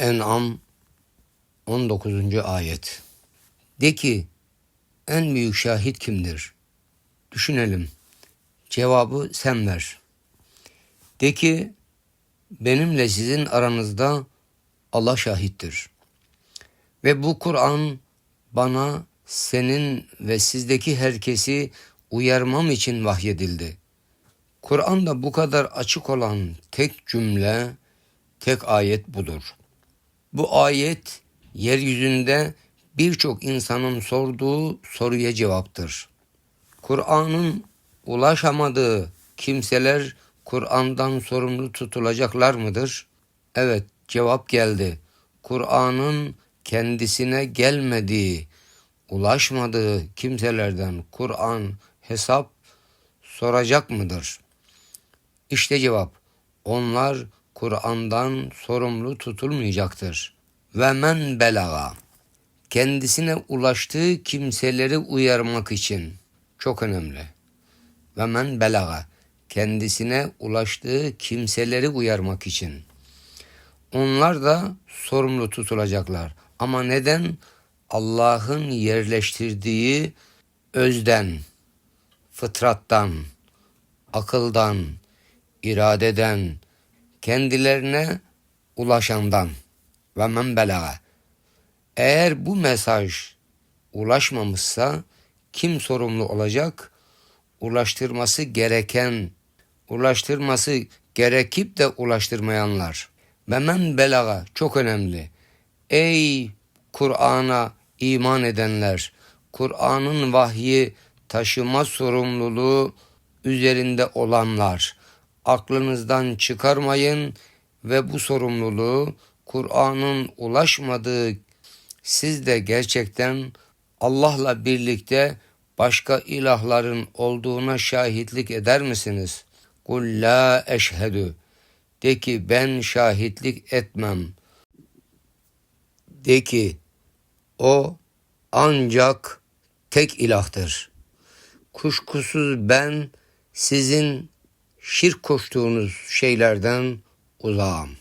En'am 19. ayet. De ki en büyük şahit kimdir? Düşünelim. Cevabı sen ver. De ki benimle sizin aranızda Allah şahittir. Ve bu Kur'an bana senin ve sizdeki herkesi uyarmam için vahyedildi. Kur'an'da bu kadar açık olan tek cümle, tek ayet budur. Bu ayet yeryüzünde birçok insanın sorduğu soruya cevaptır. Kur'an'ın ulaşamadığı kimseler Kur'an'dan sorumlu tutulacaklar mıdır? Evet, cevap geldi. Kur'an'ın kendisine gelmediği, ulaşmadığı kimselerden Kur'an hesap soracak mıdır? İşte cevap. Onlar Kur'an'dan sorumlu tutulmayacaktır. Ve men belaga kendisine ulaştığı kimseleri uyarmak için çok önemli. Ve men belaga kendisine ulaştığı kimseleri uyarmak için. Onlar da sorumlu tutulacaklar. Ama neden? Allah'ın yerleştirdiği özden, fıtrattan, akıldan, iradeden, kendilerine ulaşandan ve men belaga. Eğer bu mesaj ulaşmamışsa kim sorumlu olacak? Ulaştırması gereken, ulaştırması gerekip de ulaştırmayanlar. Ve men belaga çok önemli. Ey Kur'an'a iman edenler, Kur'an'ın vahyi taşıma sorumluluğu üzerinde olanlar. Aklınızdan çıkarmayın ve bu sorumluluğu Kur'an'ın ulaşmadığı siz de gerçekten Allah'la birlikte başka ilahların olduğuna şahitlik eder misiniz? Kul la eşhedü. De ki ben şahitlik etmem. De ki o ancak tek ilahtır. Kuşkusuz ben sizin şirk koştuğunuz şeylerden uzağım.